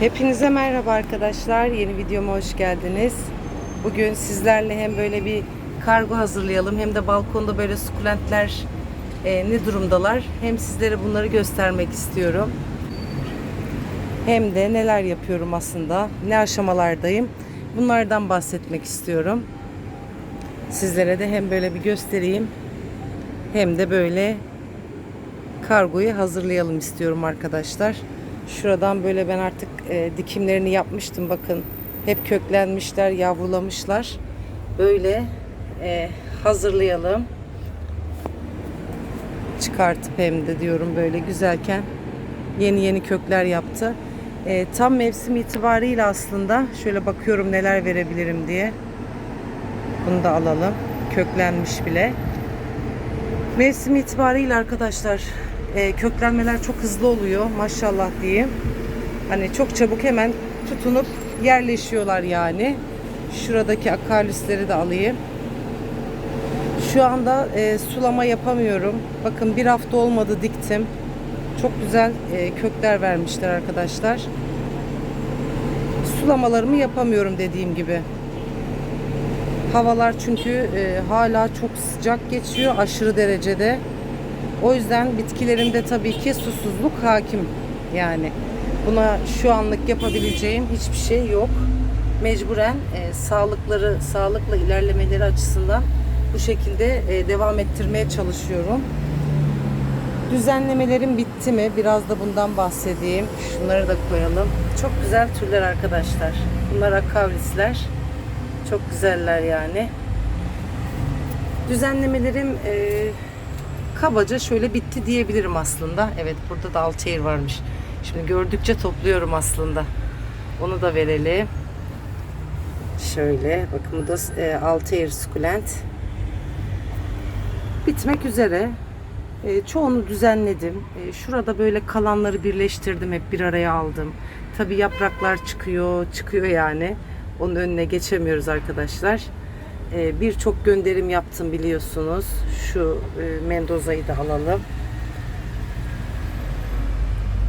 Hepinize merhaba arkadaşlar. Yeni videoma hoş geldiniz. Bugün sizlerle hem böyle bir kargo hazırlayalım hem de balkonda böyle sukulentler e, ne durumdalar. Hem sizlere bunları göstermek istiyorum. Hem de neler yapıyorum aslında, ne aşamalardayım. Bunlardan bahsetmek istiyorum. Sizlere de hem böyle bir göstereyim hem de böyle kargoyu hazırlayalım istiyorum arkadaşlar. Şuradan böyle ben artık e, dikimlerini yapmıştım bakın. Hep köklenmişler, yavrulamışlar. Böyle e, hazırlayalım. Çıkartıp hem de diyorum böyle güzelken yeni yeni kökler yaptı. E, tam mevsim itibariyle aslında şöyle bakıyorum neler verebilirim diye. Bunu da alalım. Köklenmiş bile. Mevsim itibariyle arkadaşlar e, köklenmeler çok hızlı oluyor maşallah diyeyim. Hani çok çabuk hemen tutunup yerleşiyorlar yani. Şuradaki akarlisleri de alayım. Şu anda e, sulama yapamıyorum. Bakın bir hafta olmadı diktim. Çok güzel e, kökler vermişler arkadaşlar. Sulamalarımı yapamıyorum dediğim gibi. Havalar çünkü e, hala çok sıcak geçiyor aşırı derecede. O yüzden bitkilerimde tabii ki susuzluk hakim. Yani buna şu anlık yapabileceğim hiçbir şey yok. Mecburen e, sağlıkları, sağlıkla ilerlemeleri açısından bu şekilde e, devam ettirmeye çalışıyorum. Düzenlemelerim bitti mi? Biraz da bundan bahsedeyim. Şunları da koyalım. Çok güzel türler arkadaşlar. Bunlar akavrisler. Çok güzeller yani. Düzenlemelerim e, kabaca şöyle bitti diyebilirim aslında. Evet burada da Altair varmış. Şimdi gördükçe topluyorum aslında. Onu da verelim. Şöyle bakın bu da e, Altair sukulent. Bitmek üzere. E, çoğunu düzenledim. E, şurada böyle kalanları birleştirdim. Hep bir araya aldım. Tabi yapraklar çıkıyor. Çıkıyor yani. Onun önüne geçemiyoruz arkadaşlar. E, Birçok gönderim yaptım biliyorsunuz. Şu e, Mendoza'yı da alalım.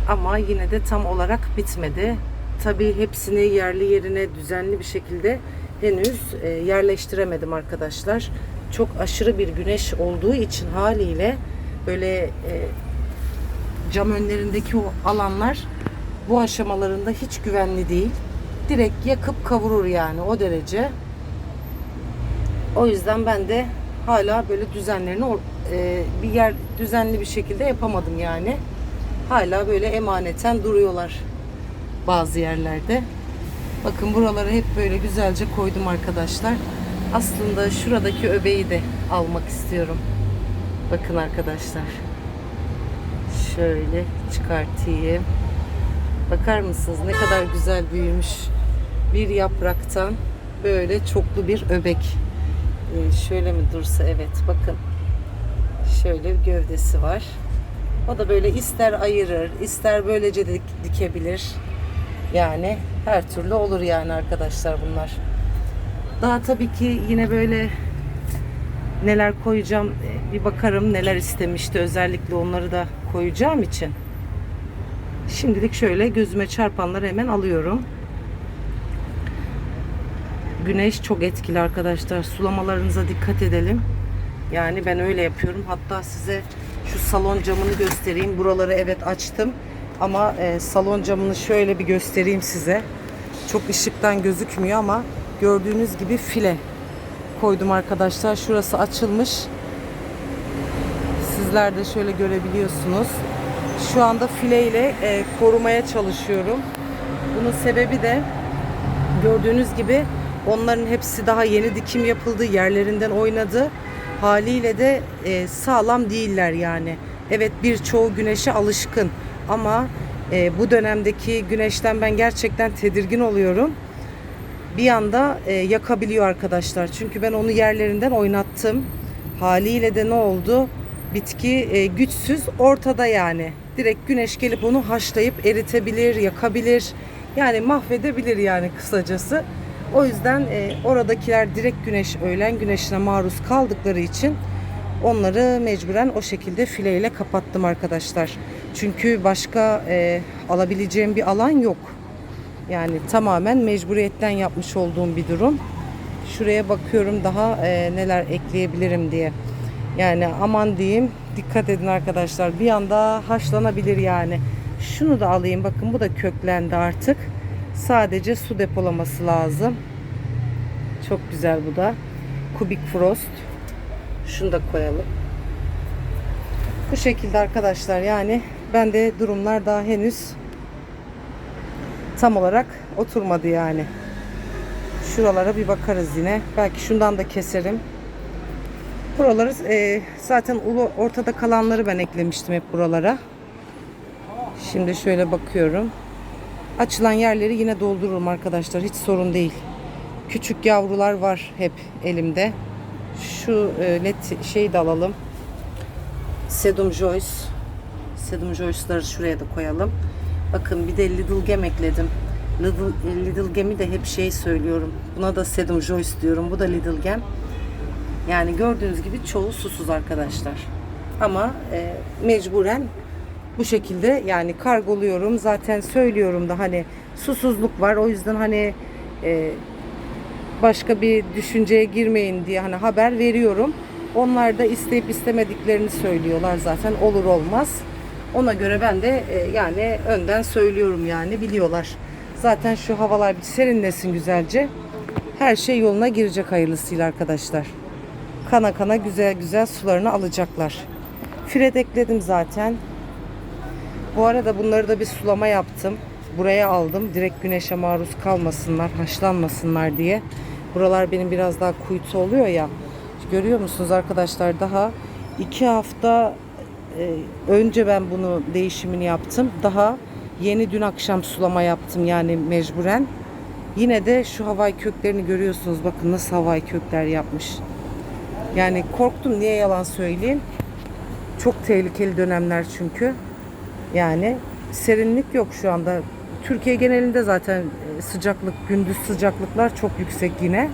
Ama yine de tam olarak bitmedi. Tabii hepsini yerli yerine düzenli bir şekilde henüz e, yerleştiremedim arkadaşlar. Çok aşırı bir güneş olduğu için haliyle böyle e, cam önlerindeki o alanlar bu aşamalarında hiç güvenli değil. Direkt yakıp kavurur yani o derece. O yüzden ben de hala böyle düzenlerini e, bir yer düzenli bir şekilde yapamadım yani. Hala böyle emaneten duruyorlar bazı yerlerde. Bakın buraları hep böyle güzelce koydum arkadaşlar. Aslında şuradaki öbeği de almak istiyorum. Bakın arkadaşlar. Şöyle çıkartayım. Bakar mısınız ne kadar güzel büyümüş. Bir yapraktan böyle çoklu bir öbek. Ee, şöyle mi dursa evet bakın. Şöyle bir gövdesi var. O da böyle ister ayırır, ister böylece de dikebilir. Yani her türlü olur yani arkadaşlar bunlar. Daha tabii ki yine böyle neler koyacağım e, bir bakarım neler istemişti özellikle onları da koyacağım için. Şimdilik şöyle gözüme çarpanları hemen alıyorum. Güneş çok etkili arkadaşlar. Sulamalarınıza dikkat edelim. Yani ben öyle yapıyorum. Hatta size şu salon camını göstereyim. Buraları evet açtım. Ama e, salon camını şöyle bir göstereyim size. Çok ışıktan gözükmüyor ama gördüğünüz gibi file koydum arkadaşlar. Şurası açılmış. Sizler de şöyle görebiliyorsunuz. Şu anda file ile e, korumaya çalışıyorum. Bunun sebebi de gördüğünüz gibi onların hepsi daha yeni dikim yapıldı, yerlerinden oynadı. Haliyle de e, sağlam değiller yani. Evet birçoğu güneşe alışkın ama e, bu dönemdeki güneşten ben gerçekten tedirgin oluyorum. Bir anda e, yakabiliyor arkadaşlar. Çünkü ben onu yerlerinden oynattım. Haliyle de ne oldu? Bitki e, güçsüz ortada yani. Direkt güneş gelip onu haşlayıp eritebilir, yakabilir. Yani mahvedebilir yani kısacası. O yüzden e, oradakiler direkt güneş, öğlen güneşine maruz kaldıkları için onları mecburen o şekilde fileyle kapattım arkadaşlar. Çünkü başka e, alabileceğim bir alan yok. Yani tamamen mecburiyetten yapmış olduğum bir durum. Şuraya bakıyorum daha e, neler ekleyebilirim diye. Yani aman diyeyim dikkat edin arkadaşlar bir anda haşlanabilir yani. Şunu da alayım bakın bu da köklendi artık. Sadece su depolaması lazım. Çok güzel bu da. Kubik frost. Şunu da koyalım. Bu şekilde arkadaşlar yani ben de durumlar daha henüz tam olarak oturmadı yani. Şuralara bir bakarız yine. Belki şundan da keserim. Buraları e, zaten ortada kalanları ben eklemiştim hep buralara. Şimdi şöyle bakıyorum. Açılan yerleri yine doldururum arkadaşlar. Hiç sorun değil. Küçük yavrular var hep elimde. Şu e, led şeyi de alalım. Sedum Joyce. Sedum Joyce'ları şuraya da koyalım. Bakın bir de Little Gem ekledim. Little, Little Gem'i de hep şey söylüyorum. Buna da Sedum Joyce diyorum. Bu da Little Gem. Yani gördüğünüz gibi çoğu susuz arkadaşlar. Ama e, mecburen bu şekilde yani kargoluyorum. Zaten söylüyorum da hani susuzluk var. O yüzden hani e, başka bir düşünceye girmeyin diye hani haber veriyorum. Onlar da isteyip istemediklerini söylüyorlar zaten olur olmaz. Ona göre ben de e, yani önden söylüyorum yani biliyorlar. Zaten şu havalar bir serinlesin güzelce. Her şey yoluna girecek hayırlısıyla arkadaşlar. Kana kana güzel güzel sularını alacaklar. Fred ekledim zaten. Bu arada bunları da bir sulama yaptım. Buraya aldım. Direkt güneşe maruz kalmasınlar, haşlanmasınlar diye. Buralar benim biraz daha kuytu oluyor ya. Görüyor musunuz arkadaşlar? Daha iki hafta e, önce ben bunu değişimini yaptım. Daha yeni dün akşam sulama yaptım yani mecburen. Yine de şu havai köklerini görüyorsunuz. Bakın nasıl havai kökler yapmış. Yani korktum niye yalan söyleyeyim. Çok tehlikeli dönemler çünkü. Yani serinlik yok şu anda. Türkiye genelinde zaten e, sıcaklık, gündüz sıcaklıklar çok yüksek yine.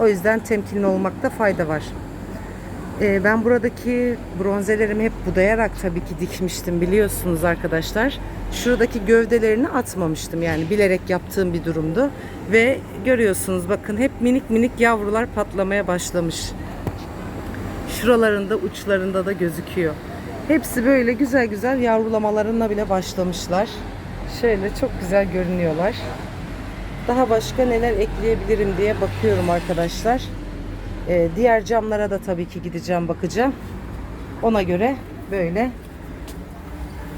O yüzden temkinli olmakta fayda var. Ee, ben buradaki bronzelerimi hep budayarak tabii ki dikmiştim biliyorsunuz arkadaşlar. Şuradaki gövdelerini atmamıştım yani bilerek yaptığım bir durumdu. Ve görüyorsunuz bakın hep minik minik yavrular patlamaya başlamış. Şuralarında uçlarında da gözüküyor. Hepsi böyle güzel güzel yavrulamalarına bile başlamışlar. Şöyle çok güzel görünüyorlar. Daha başka neler ekleyebilirim diye bakıyorum arkadaşlar. Ee, diğer camlara da tabii ki gideceğim bakacağım. Ona göre böyle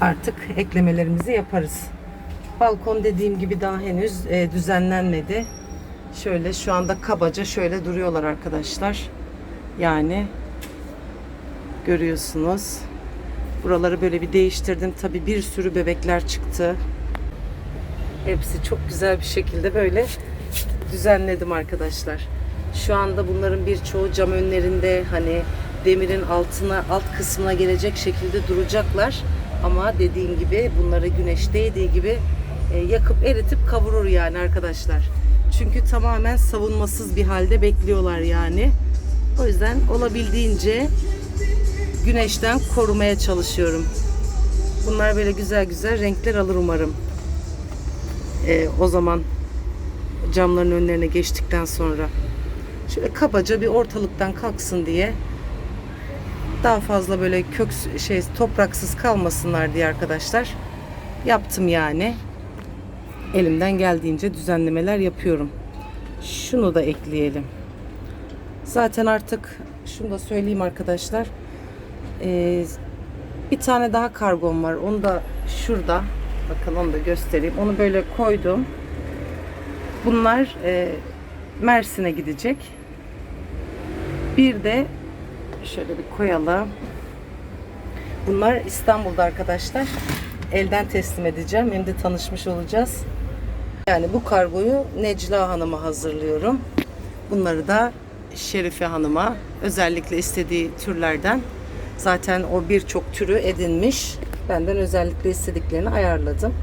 artık eklemelerimizi yaparız. Balkon dediğim gibi daha henüz e, düzenlenmedi. Şöyle şu anda kabaca şöyle duruyorlar arkadaşlar. Yani görüyorsunuz. Buraları böyle bir değiştirdim. Tabii bir sürü bebekler çıktı. Hepsi çok güzel bir şekilde böyle düzenledim arkadaşlar. Şu anda bunların birçoğu cam önlerinde hani demirin altına alt kısmına gelecek şekilde duracaklar. Ama dediğim gibi bunları güneş değdiği gibi e, yakıp eritip kavurur yani arkadaşlar. Çünkü tamamen savunmasız bir halde bekliyorlar yani. O yüzden olabildiğince güneşten korumaya çalışıyorum. Bunlar böyle güzel güzel renkler alır umarım. Ee, o zaman camların önlerine geçtikten sonra şöyle kabaca bir ortalıktan kalksın diye daha fazla böyle kök şey topraksız kalmasınlar diye arkadaşlar yaptım yani. Elimden geldiğince düzenlemeler yapıyorum. Şunu da ekleyelim. Zaten artık şunu da söyleyeyim arkadaşlar. Ee, bir tane daha kargom var. Onu da şurada. Bakın onu da göstereyim. Onu böyle koydum. Bunlar e, Mersin'e gidecek. Bir de şöyle bir koyalım. Bunlar İstanbul'da arkadaşlar. Elden teslim edeceğim. Hem de tanışmış olacağız. Yani bu kargoyu Necla Hanım'a hazırlıyorum. Bunları da Şerife Hanım'a özellikle istediği türlerden zaten o birçok türü edinmiş. Benden özellikle istediklerini ayarladım.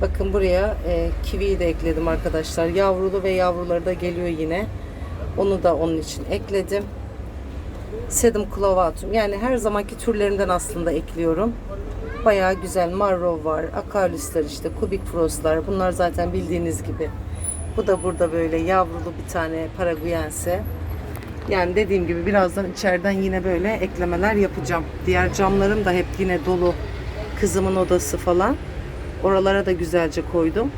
Bakın buraya e, kiviyi de ekledim arkadaşlar. Yavrulu ve yavruları da geliyor yine. Onu da onun için ekledim. Sedum clavatum. Yani her zamanki türlerinden aslında ekliyorum. Bayağı güzel marrow var, akarlisler işte, kubik frostlar. Bunlar zaten bildiğiniz gibi. Bu da burada böyle yavrulu bir tane paraguyense. Yani dediğim gibi birazdan içeriden yine böyle eklemeler yapacağım. Diğer camlarım da hep yine dolu. Kızımın odası falan. Oralara da güzelce koydum.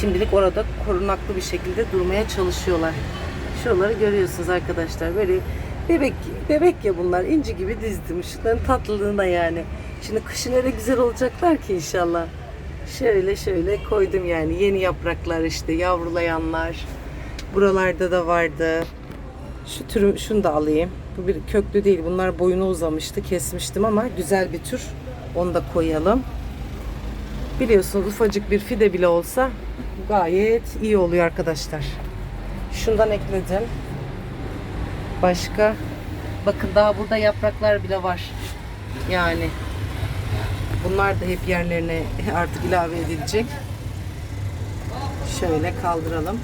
Şimdilik orada korunaklı bir şekilde durmaya çalışıyorlar. Şuraları görüyorsunuz arkadaşlar. Böyle bebek bebek ya bunlar. inci gibi dizdim. Şunların tatlılığına yani. Şimdi kışın öyle güzel olacaklar ki inşallah. Şöyle şöyle koydum yani. Yeni yapraklar işte yavrulayanlar. Buralarda da vardı. Şu türü şunu da alayım. Bu bir köklü değil. Bunlar boyunu uzamıştı. Kesmiştim ama güzel bir tür. Onu da koyalım. Biliyorsunuz ufacık bir fide bile olsa gayet iyi oluyor arkadaşlar. Şundan ekledim. Başka bakın daha burada yapraklar bile var. Yani bunlar da hep yerlerine artık ilave edilecek. Şöyle kaldıralım.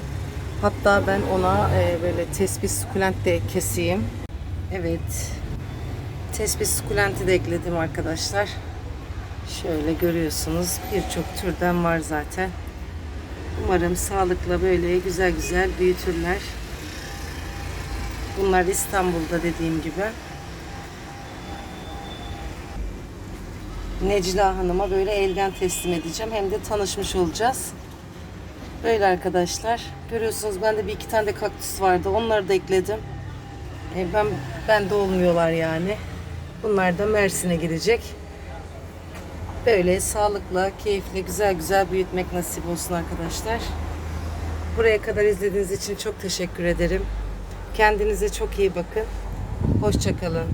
Hatta ben ona e, böyle tespih sukulent de keseyim. Evet. Tespih sukulenti de ekledim arkadaşlar. Şöyle görüyorsunuz birçok türden var zaten. Umarım sağlıkla böyle güzel güzel büyütürler. Bunlar İstanbul'da dediğim gibi. Necla Hanım'a böyle elden teslim edeceğim. Hem de tanışmış olacağız. Böyle arkadaşlar. Görüyorsunuz bende bir iki tane de kaktüs vardı. Onları da ekledim. E, ben bende olmuyorlar yani. Bunlar da Mersin'e gidecek. Böyle sağlıkla, keyifle, güzel güzel büyütmek nasip olsun arkadaşlar. Buraya kadar izlediğiniz için çok teşekkür ederim. Kendinize çok iyi bakın. Hoşçakalın.